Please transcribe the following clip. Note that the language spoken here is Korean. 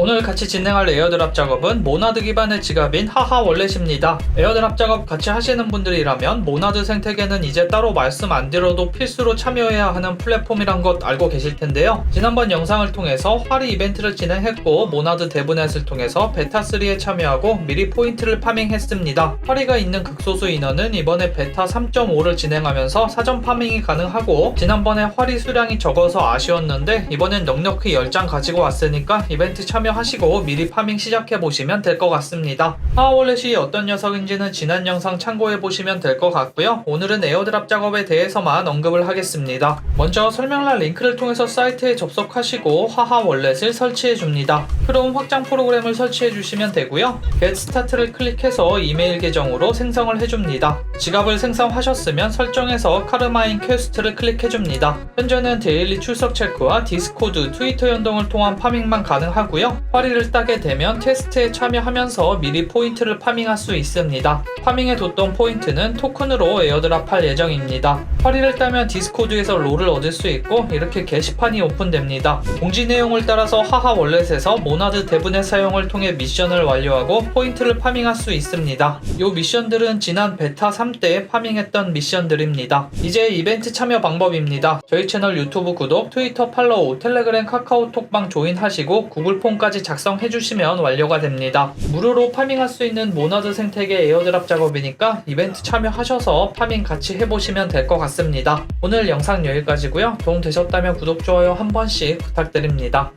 오늘 같이 진행할 에어드랍 작업은 모나드 기반의 지갑인 하하 월렛입니다. 에어드랍 작업 같이 하시는 분들이라면 모나드 생태계는 이제 따로 말씀 안 드려도 필수로 참여해야 하는 플랫폼이란 것 알고 계실 텐데요. 지난번 영상을 통해서 화리 이벤트를 진행했고 모나드 데브넷을 통해서 베타3에 참여하고 미리 포인트를 파밍했습니다. 화리가 있는 극소수 인원은 이번에 베타 3.5를 진행하면서 사전 파밍이 가능하고 지난번에 화리 수량이 적어서 아쉬웠는데 이번엔 넉넉히 10장 가지고 왔으니까 이벤트 참여 하시고 미리 파밍 시작해 보시면 될 것 같습니다. 하워렛이 어떤 녀석인지는 지난 영상 참고해 보시면 될 것 같고요. 오늘은 에어드랍 작업에 대해서만 언급을 하겠습니다. 먼저 설명란 링크를 통해서 사이트에 접속하시고 하하 월렛을 설치해 줍니다. 크롬 확장 프로그램을 설치해 주시면 되고요. Get Start를 클릭해서 이메일 계정으로 생성을 해줍니다. 지갑을 생성하셨으면 설정에서 카르마인 퀘스트를 클릭해 줍니다. 현재는 데일리 출석 체크와 디스코드, 트위터 연동을 통한 파밍만 가능하고요. 화리를 따게 되면 테스트에 참여하면서 미리 포인트를 파밍할 수 있습니다. 파밍에 뒀던 포인트는 토큰으로 에어드랍할 예정입니다. 화리를 따면 디스코드에서 롤을 얻을 수 있고 이렇게 게시판이 오픈됩니다. 공지 내용을 따라서 하하 월렛에서 모나드 대분의 사용을 통해 미션을 완료하고 포인트를 파밍할 수 있습니다. 이 미션들은 지난 베타 3때 파밍했던 미션들입니다. 이제 이벤트 참여 방법입니다. 저희 채널 유튜브 구독, 트위터 팔로우, 텔레그램 카카오톡방 조인하시고 구글 폼 까지 작성해 주시면 완료가 됩니다. 무료로 파밍할 수 있는 모나드 생태계 에어드랍 작업이니까 이벤트 참여하셔서 파밍 같이 해보시면 될 것 같습니다. 오늘 영상 여기까지고요. 도움 되셨다면 구독, 좋아요 한 번씩 부탁드립니다.